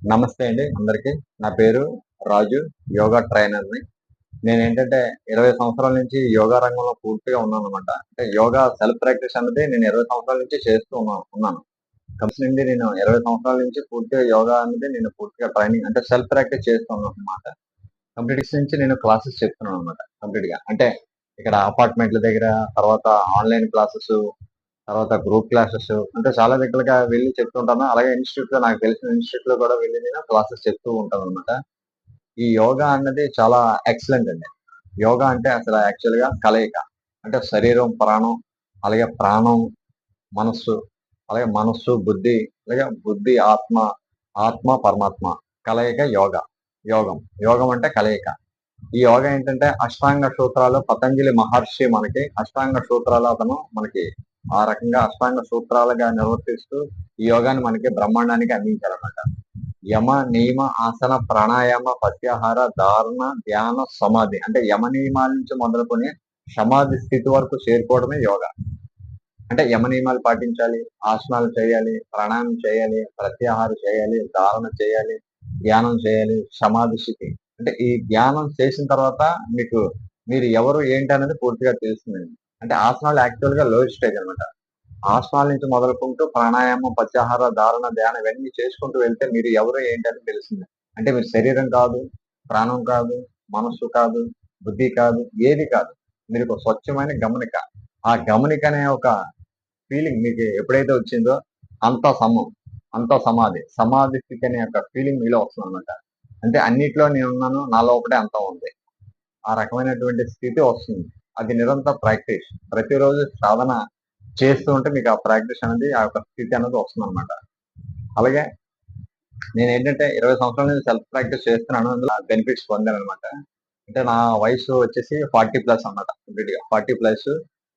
నమస్తే అండి అందరికి. నా పేరు రాజు యోగా ట్రైనర్ని నేను ఏంటంటే ఇరవై సంవత్సరాల నుంచి యోగా రంగంలో పూర్తిగా ఉన్నాను అనమాట అంటే యోగా సెల్ఫ్ ప్రాక్టీస్ అనేది నేను ఇరవై సంవత్సరాల నుంచి చేస్తూ ఉన్నాను ఉన్నాను. కంపెనీ నుండి నేను ఇరవై సంవత్సరాల నుంచి పూర్తిగా యోగా అనేది నేను పూర్తిగా ట్రైనింగ్ అంటే సెల్ఫ్ ప్రాక్టీస్ చేస్తూ ఉన్నాను అనమాట కంప్లీట్స్ నుంచి నేను క్లాసెస్ చెప్తున్నాను అనమాట కంప్లీట్గా అంటే ఇక్కడ అపార్ట్మెంట్ల దగ్గర తర్వాత ఆన్లైన్ క్లాసెస్ తర్వాత గ్రూప్ క్లాసెస్ అంటే చాలా దగ్గరగా వెళ్ళి చెప్తుంటాను అలాగే ఇన్స్టిట్యూట్లో నాకు తెలిసిన ఇన్స్టిట్యూట్లో కూడా వెళ్ళి నేను క్లాసెస్ చెప్తూ ఉంటాను అనమాట ఈ యోగా అన్నది చాలా ఎక్సలెంట్ అండి. యోగా అంటే అసలు యాక్చువల్గా కలయిక. అంటే శరీరం ప్రాణం అలాగే ప్రాణం మనస్సు అలాగే మనస్సు బుద్ధి అలాగే బుద్ధి ఆత్మ ఆత్మ పరమాత్మ. కలయిక యోగ. యోగం. యోగం అంటే కలయిక. ఈ యోగ ఏంటంటే అష్టాంగ సూత్రాలు పతంజలి మహర్షి మనకి అష్టాంగ సూత్రాలు అతను మనకి ఆ రకంగా అష్టాంగ సూత్రాలుగా నిర్వర్తిస్తూ ఈ యోగాన్ని మనకి బ్రహ్మాండానికి అందించారన్నమాట. యమ నియమ ఆసన ప్రాణాయామ ప్రత్యాహార ధారణ ధ్యాన సమాధి అంటే యమ నియమాల నుంచి మొదలుకొని సమాధి స్థితి వరకు చేరుకోవడమే యోగా. అంటే యమ నియమాలు పాటించాలి ఆసనాలు చేయాలి ప్రాణాయామం చేయాలి ప్రత్యాహారం చేయాలి ధారణ చేయాలి ధ్యానం చేయాలి సమాధి స్థితి. అంటే ఈ ధ్యానం చేసిన తర్వాత మీకు మీరు ఎవరు ఏంటి అనేది పూర్తిగా తెలుస్తుందండి అంటే ఆసనాలు యాక్చువల్గా లో స్టేజ్ అనమాట ఆసనాల నుంచి మొదలుకుంటూ ప్రాణాయామం ప్రత్యాహార ధారణ ధ్యానం ఇవన్నీ చేసుకుంటూ వెళ్తే మీరు ఎవరు ఏంటని తెలిసింది. అంటే మీరు శరీరం కాదు ప్రాణం కాదు మనస్సు కాదు బుద్ధి కాదు ఏది కాదు. మీరు ఒక స్వచ్ఛమైన గమనిక. ఆ గమనిక అనే ఒక ఫీలింగ్ మీకు ఎప్పుడైతే వచ్చిందో అంత సమం అంత సమాధి. సమాధి స్థితి అనే ఒక ఫీలింగ్ మీలో వస్తుంది అనమాట అంటే అన్నిట్లో నేను ఉన్నాను నాలో ఒకటే అంత ఉంది. ఆ రకమైనటువంటి స్థితి వస్తుంది. అది నిరంతర ప్రాక్టీస్. ప్రతిరోజు సాధన చేస్తూ ఉంటే మీకు ఆ ప్రాక్టీస్ అనేది ఆ యొక్క స్థితి అనేది వస్తుంది అనమాట అలాగే నేను ఏంటంటే ఇరవై సంవత్సరాల నుంచి సెల్ఫ్ ప్రాక్టీస్ చేస్తున్నాను. అందులో బెనిఫిట్స్ పొందాను అనమాట అంటే నా వయసు వచ్చేసి ఫార్టీ ప్లస్ అన్నమాట కంప్లీట్గా. ఫార్టీ ప్లస్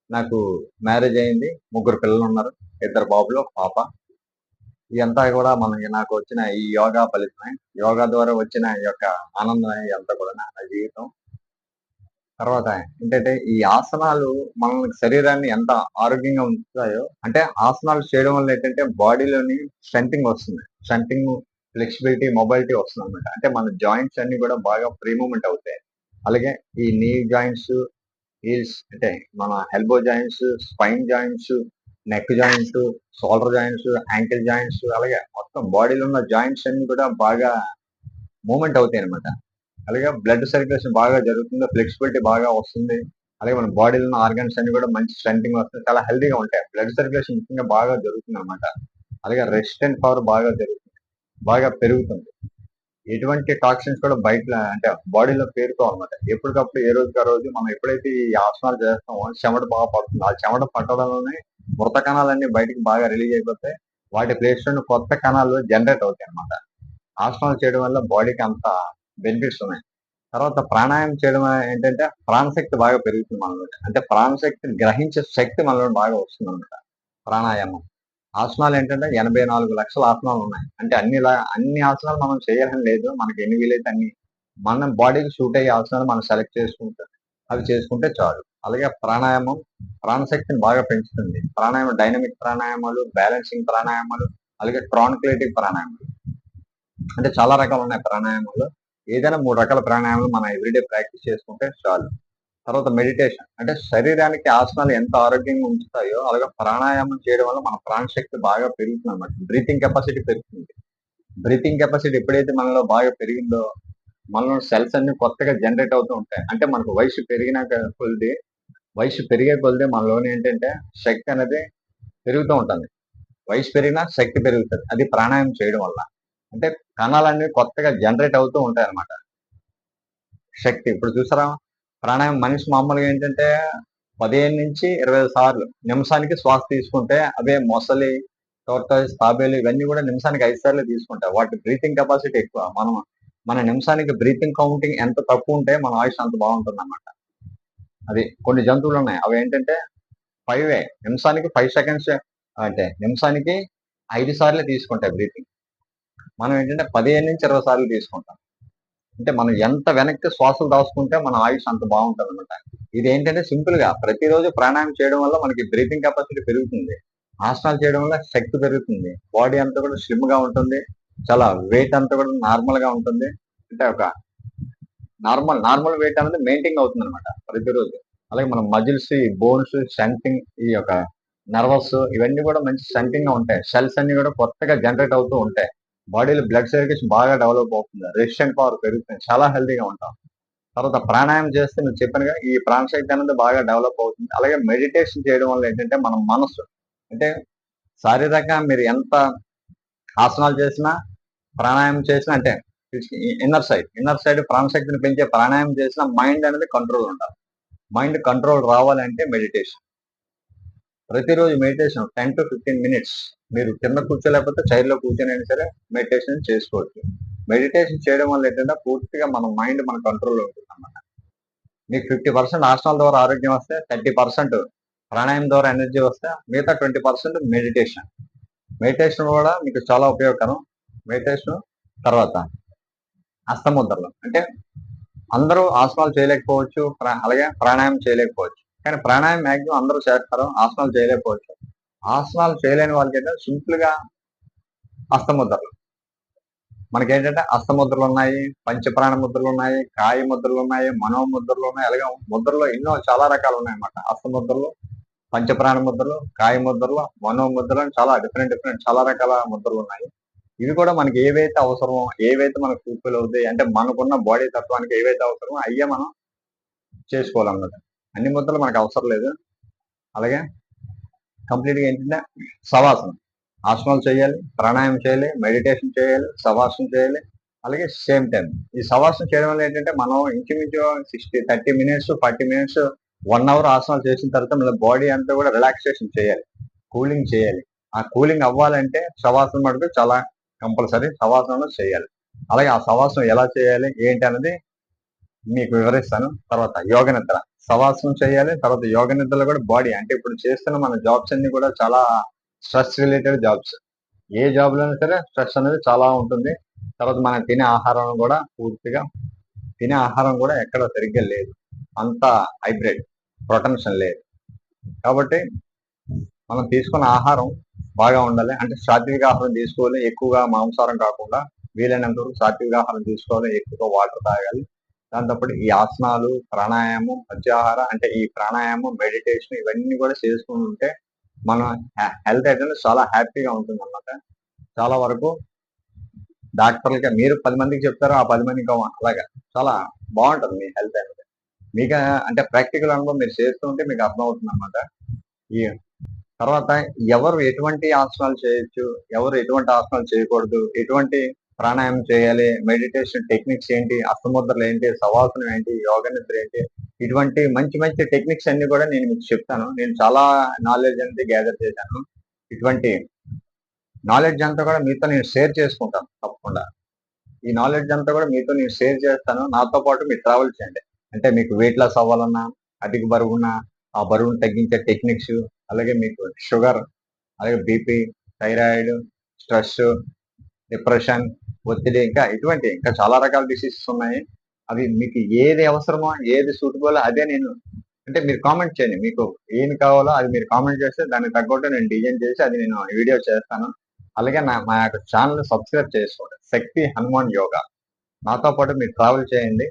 నాకు మ్యారేజ్ అయింది. ముగ్గురు పిల్లలు ఉన్నారు. ఇద్దరు బాబులు పాప. ఇదంతా కూడా మనకి నాకు వచ్చిన ఈ యోగా ఫలితమే. యోగా ద్వారా వచ్చిన ఈ యొక్క ఆనందం ఇదంతా కూడా నా జీవితం. తర్వాత ఏంటంటే ఈ ఆసనాలు మన శరీరాన్ని ఎంత ఆరోగ్యంగా ఉంచుతాయో అంటే ఆసనాలు చేయడం వల్ల ఏంటంటే బాడీలోని స్ట్రెంటింగ్ వస్తుంది. స్ట్రెంటింగ్ ఫ్లెక్సిబిలిటీ మొబైలిటీ వస్తుంది అనమాట అంటే మన జాయింట్స్ అన్ని కూడా బాగా ఫ్రీ మూమెంట్ అవుతాయి. అలాగే ఈ నీ జాయింట్స్ హీల్స్ అంటే మన elbow joints spine joints neck joints shoulder joints ankle joints అలాగే మొత్తం బాడీలో ఉన్న జాయింట్స్ అన్ని కూడా బాగా మూమెంట్ అవుతాయి అనమాట అలాగే బ్లడ్ సర్క్యులేషన్ బాగా జరుగుతుంది ఫ్లెక్సిబిలిటీ బాగా వస్తుంది. అలాగే మన బాడీలో ఉన్న ఆర్గన్స్ అన్ని కూడా మంచి స్ట్రెంగ్ వస్తుంది. చాలా హెల్దీగా ఉంటాయి. బ్లడ్ సర్క్యులేషన్ ముఖ్యంగా బాగా జరుగుతుంది అనమాట అలాగే రెసిస్టెంట్ పవర్ బాగా జరుగుతుంది. బాగా పెరుగుతుంది. ఎటువంటి టాక్సిన్స్ కూడా బయట అంటే బాడీలో పేరుకోవాలన్నమాట ఎప్పటికప్పుడు ఏ రోజుకి ఆ రోజు మనం ఎప్పుడైతే ఈ ఆసనాలు చేస్తామో చెమట బాగా పడుతుంది. ఆ చెమట పట్టడంలోనే మృత కణాలన్నీ బయటికి బాగా రిలీజ్ అయిపోతే వాటి ప్లేస్లో కొత్త కణాలు జనరేట్ అవుతాయి అనమాట ఆసనాలు చేయడం వల్ల బాడీకి అంత బెనిఫిట్స్ ఉన్నాయి తర్వాత ప్రాణాయామం చేయడం ఏంటంటే ప్రాణశక్తి బాగా పెరుగుతుంది మనలో. అంటే ప్రాణశక్తిని గ్రహించే శక్తి మనలో బాగా వస్తుంది అనమాట ప్రాణాయామం. ఆసనాలు ఏంటంటే ఎనభై నాలుగు లక్షల ఆసనాలు ఉన్నాయి. అంటే అన్ని అన్ని ఆసనాలు మనం చేయాలని లేదు. మనకి ఎన్ని వీలైతే అన్ని. మన బాడీకి సూట్ అయ్యే ఆసనాలు మనం సెలెక్ట్ చేసుకుంటే అవి చేసుకుంటే చాలు. అలాగే ప్రాణాయామం ప్రాణశక్తిని బాగా పెంచుతుంది. ప్రాణాయామం డైనమిక్ ప్రాణాయామాలు బ్యాలెన్సింగ్ ప్రాణాయామాలు అలాగే ట్రాన్క్లేటిక్ ప్రాణాయామాలు. అంటే చాలా రకాలు ఉన్నాయి ప్రాణాయామాలు. ఏదైనా మూడు రకాల ప్రాణాయామాలు మనం ఎవ్రీడే ప్రాక్టీస్ చేసుకుంటే చాలు. తర్వాత మెడిటేషన్ అంటే శరీరానికి ఆసనాలు ఎంత ఆరోగ్యంగా ఉంచుతాయో అలాగే ప్రాణాయామం చేయడం వల్ల మన ప్రాణశక్తి బాగా పెరుగుతుంది అనమాట బ్రీతింగ్ కెపాసిటీ పెరుగుతుంది. బ్రీతింగ్ కెపాసిటీ ఎప్పుడైతే మనలో బాగా పెరిగిందో మనలో సెల్స్ అన్ని కొత్తగా జనరేట్ అవుతూ ఉంటాయి. అంటే మనకు వయసు పెరిగినాక కొలిది వయసు పెరిగే కొలిది మనలోని ఏంటంటే శక్తి అనేది పెరుగుతూ ఉంటుంది. వయసు పెరిగినా శక్తి పెరుగుతుంది. అది ప్రాణాయామం చేయడం వల్ల. అంటే కణాలన్నీ కొత్తగా జనరేట్ అవుతూ ఉంటాయి అనమాట శక్తి ఇప్పుడు చూసారా? ప్రాణాయామం మనిషి మామూలుగా ఏంటంటే పదిహేను నుంచి ఇరవై సార్లు నిమిషానికి శ్వాస తీసుకుంటే అవే మొసలి టోర్టాయిస్ తాబేలు ఇవన్నీ కూడా నిమిషానికి ఐదు సార్లు తీసుకుంటాయి. వాటి బ్రీతింగ్ కెపాసిటీ ఎక్కువ. మనం మన నిమిషానికి బ్రీతింగ్ కౌంటింగ్ ఎంత తక్కువ ఉంటే మన ఆయుష్ అంత బాగుంటుంది అనమాట అది కొన్ని జంతువులు ఉన్నాయి. అవి ఏంటంటే ఫైవ్ నిమిషానికి ఫైవ్ సెకండ్స్ అంటే నిమిషానికి ఐదు సార్లు తీసుకుంటాయి బ్రీతింగ్. మనం ఏంటంటే పదిహేను నుంచి ఇరవై సార్లు తీసుకుంటాం. అంటే మనం ఎంత వెనక్కి శ్వాసలు దాచుకుంటే మన ఆయుష్ అంత బాగుంటుంది అనమాట ఇది ఏంటంటే సింపుల్గా ప్రతిరోజు ప్రాణాయామం చేయడం వల్ల మనకి బ్రీతింగ్ కెపాసిటీ పెరుగుతుంది. ఆసనాలు చేయడం వల్ల శక్తి పెరుగుతుంది. బాడీ అంతా కూడా స్లిమ్గా ఉంటుంది. చాలా వెయిట్ అంతా కూడా నార్మల్గా ఉంటుంది. అంటే ఒక నార్మల్ నార్మల్ వెయిట్ అనేది మెయింటైన్ అవుతుంది అనమాట ప్రతిరోజు. అలాగే మన మజిల్స్ ఈ బోన్స్ స్ట్రెంగ్ ఈ యొక్క నర్వస్ ఇవన్నీ కూడా మంచి స్ట్రెంగ్గా ఉంటాయి. సెల్స్ అన్ని కూడా కొత్తగా జనరేట్ అవుతూ ఉంటాయి. బాడీలో బ్లడ్ సర్క్యులేషన్ బాగా డెవలప్ అవుతుంది. రెసిస్టెంట్ పవర్ పెరుగుతుంది. చాలా హెల్తీగా ఉంటాం. తర్వాత ప్రాణాయామం చేస్తే నేను చెప్పానుగా ఈ ప్రాణశక్తి అనేది బాగా డెవలప్ అవుతుంది. అలాగే మెడిటేషన్ చేయడం వల్ల ఏంటంటే మన మనసు అంటే శారీరక మీరు ఎంత ఆసనాలు చేసినా ప్రాణాయామం చేసినా అంటే ఇన్నర్ సైడ్ ఇన్నర్ సైడ్ ప్రాణశక్తిని పెంచే ప్రాణాయామం చేసినా మైండ్ అనేది కంట్రోల్ ఉండాలి. మైండ్ కంట్రోల్ రావాలంటే మెడిటేషన్. ప్రతిరోజు meditation ten to fifteen minutes మీరు కింద కూర్చోలేకపోతే చైర్లో కూర్చొని అయినా సరే మెడిటేషన్ చేసుకోవచ్చు. మెడిటేషన్ చేయడం వల్ల ఏంటంటే పూర్తిగా మన మైండ్ మన కంట్రోల్లో ఉంటుంది అన్నమాట. మీకు ఫిఫ్టీ పర్సెంట్ ఆసనాల ద్వారా ఆరోగ్యం వస్తే థర్టీ పర్సెంట్ ప్రాణాయామం ద్వారా ఎనర్జీ వస్తే మిగతా ట్వంటీ పర్సెంట్ మెడిటేషన్ మెడిటేషన్ కూడా మీకు చాలా ఉపయోగకరం. మెడిటేషన్ తర్వాత అస్తముద్రలు. అంటే అందరూ ఆసనాలు చేయలేకపోవచ్చు అలాగే ప్రాణాయామం చేయలేకపోవచ్చు. కానీ ప్రాణాయామం మ్యాక్సిమం అందరూ చేస్తారు. ఆసనాలు చేయలేకపోవచ్చు. ఆసనాలు చేయలేని వాళ్ళకి ఏంటంటే సింపుల్గా అస్తముద్రలు. మనకేంటంటే అస్తముద్రలు ఉన్నాయి పంచప్రాణ ముద్రలు ఉన్నాయి కాయ ముద్రలు ఉన్నాయి మనో ముద్రలు ఉన్నాయి. అలాగే ముద్రలో ఎన్నో చాలా రకాలు ఉన్నాయి అన్నమాట అస్తముద్రలు పంచప్రాణ ముద్రలు కాయ ముద్రలు మనో ముద్రలు చాలా డిఫరెంట్ డిఫరెంట్ చాలా రకాల ముద్రలు ఉన్నాయి. ఇవి కూడా మనకి ఏవైతే అవసరమో ఏవైతే మనకు ఫుల్ఫిల్ అవుతాయి అంటే మనకున్న బాడీ తత్వానికి ఏవైతే అవసరమో అయ్యే మనం చేసుకోవాలన్నమాట. అన్ని ముద్రలు మనకు అవసరం లేదు. అలాగే కంప్లీట్గా ఏంటంటే సవాసనం. ఆసనాలు చేయాలి ప్రాణాయామం చేయాలి మెడిటేషన్ చేయాలి సవాసనం చేయాలి అలాగే సేమ్ టైం ఈ సవాసనం చేయడం వల్ల ఏంటంటే మనం ఇంచుమించు sixty thirty minutes forty minutes one hour ఆసనాలు చేసిన తర్వాత మన బాడీ అంతా కూడా రిలాక్సేషన్ చేయాలి. కూలింగ్ చేయాలి. ఆ కూలింగ్ అవ్వాలంటే సవాసనం మటుకు చాలా కంపల్సరీ సవాసనంలో చేయాలి. అలాగే ఆ సవాసనం ఎలా చేయాలి ఏంటి అనేది మీకు వివరిస్తాను. తర్వాత యోగ నిద్ర. సవాసనం చేయాలి తర్వాత యోగ నిద్రలో కూడా బాడీ అంటే ఇప్పుడు చేస్తున్న మన జాబ్స్ అన్ని కూడా చాలా స్ట్రెస్ రిలేటెడ్ జాబ్స్ ఏ జాబ్ లోనైనా సరే స్ట్రెస్ అనేది చాలా ఉంటుంది. తర్వాత మనం తినే ఆహారం కూడా పూర్తిగా తినే ఆహారం కూడా ఎక్కడ సరిగ్గా లేదు. అంత హైబ్రిడ్ ప్రొటెన్షన్ లేదు. కాబట్టి మనం తీసుకున్న ఆహారం బాగా ఉండాలి. అంటే సాత్విక ఆహారం తీసుకోవాలి ఎక్కువగా మాంసాహారం కాకుండా వీలైనంత వరకు సాత్విక ఆహారం తీసుకోవాలి ఎక్కువగా వాటర్ తాగాలి. దాంతోపాటు ఈ ఆసనాలు ప్రాణాయామం మధ్యాహార అంటే ఈ ప్రాణాయామం మెడిటేషన్ ఇవన్నీ కూడా చేసుకుని ఉంటే మన హెల్త్ అయితే చాలా హ్యాపీగా ఉంటుంది అన్నమాట చాలా వరకు డాక్టర్లకి మీరు పది మందికి చెప్తారు ఆ పది మందికి అలాగా. చాలా బాగుంటుంది మీ హెల్త్ అనేది. మీకు అంటే ప్రాక్టికల్ అనుభవం మీరు చేస్తుంటే మీకు అర్థం అవుతుంది అనమాట ఈ తర్వాత ఎవరు ఎటువంటి ఆసనాలు చేయొచ్చు ఎవరు ఎటువంటి ఆసనాలు చేయకూడదు ఎటువంటి ప్రాణాయామం చేయాలి మెడిటేషన్ టెక్నిక్స్ ఏంటి అస్తముద్రలు ఏంటి సవాసనం ఏంటి యోగ నిద్ర ఏంటి ఇటువంటి మంచి మంచి టెక్నిక్స్ అన్ని కూడా నేను మీకు చెప్తాను. నేను చాలా నాలెడ్జ్ అనేది గ్యాదర్ చేశాను. ఇటువంటి నాలెడ్జ్ అంతా కూడా మీతో నేను షేర్ చేసుకుంటాను తప్పకుండా. ఈ నాలెడ్జ్ అంతా కూడా మీతో నేను షేర్ చేస్తాను. నాతో పాటు మీరు ట్రావెల్ చేయండి. అంటే మీకు వెయిట్ లాస్ అవ్వాలన్నా అధిక బరువున్న ఆ బరువును తగ్గించే టెక్నిక్స్ అలాగే మీకు షుగర్ అలాగే బీపీ థైరాయిడ్ స్ట్రెస్ డిప్రెషన్ ఒత్తిడి ఇంకా ఇటువంటి ఇంకా చాలా రకాల డిసీజెస్ ఉన్నాయి. అవి మీకు ఏది అవసరమో ఏది సూటబుల్ అదే నేను అంటే మీరు కామెంట్ చేయండి. మీకు ఏం కావాలో అది మీరు కామెంట్ చేస్తే దానికి తగ్గట్టు నేను డిజైన్ చేసి అది నేను వీడియో చేస్తాను. అలాగే నా మా యొక్క ఛానల్ సబ్స్క్రైబ్ చేసుకోండి. శక్తి హనుమాన్ యోగా. నాతో పాటు మీరు ట్రావెల్ చేయండి.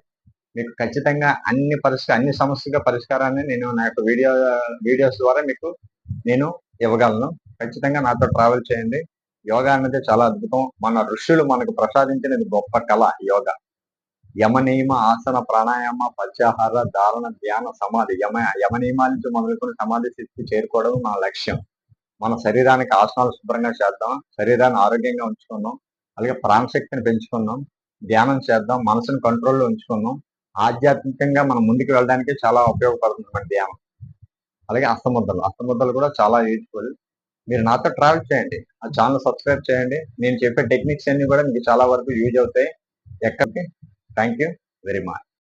మీకు ఖచ్చితంగా అన్ని పరిష్కార అన్ని సమస్యల పరిష్కారాన్ని నేను నా యొక్క వీడియో వీడియోస్ ద్వారా మీకు నేను ఇవ్వగలను. ఖచ్చితంగా నాతో ట్రావెల్ చేయండి. యోగా అనేది చాలా అద్భుతం. మన ఋషులు మనకు ప్రసాదించినది గొప్ప కళ యోగా. యమ నియమ ఆసన ప్రాణాయామ పత్యాహార ధారణ ధ్యాన సమాధి. యమ యమ నియమాల నుంచి మొదలుకొని సమాధి స్థితికి చేరుకోవడం మన లక్ష్యం. మన శరీరానికి ఆసనాలు శుభ్రంగా చేద్దాం శరీరాన్ని ఆరోగ్యంగా ఉంచుకుందాం అలాగే ప్రాణశక్తిని పెంచుకుందాం ధ్యానం చేద్దాం మనసును కంట్రోల్లో ఉంచుకుందాం. ఆధ్యాత్మికంగా మనం ముందుకు వెళ్ళడానికి చాలా ఉపయోగపడుతుంది మన ధ్యానం. అలాగే అస్తముద్దలు. అస్తముద్దలు కూడా చాలా యూజ్ఫుల్ మీరు నాతో ట్రావెల్ చేయండి ఆ ఛానల్ సబ్స్క్రైబ్ చేయండి. నేను చెప్పే టెక్నిక్స్ అన్ని కూడా మీకు చాలా వరకు యూజ్ అవుతాయి. ఎక్కడికి? Thank you very much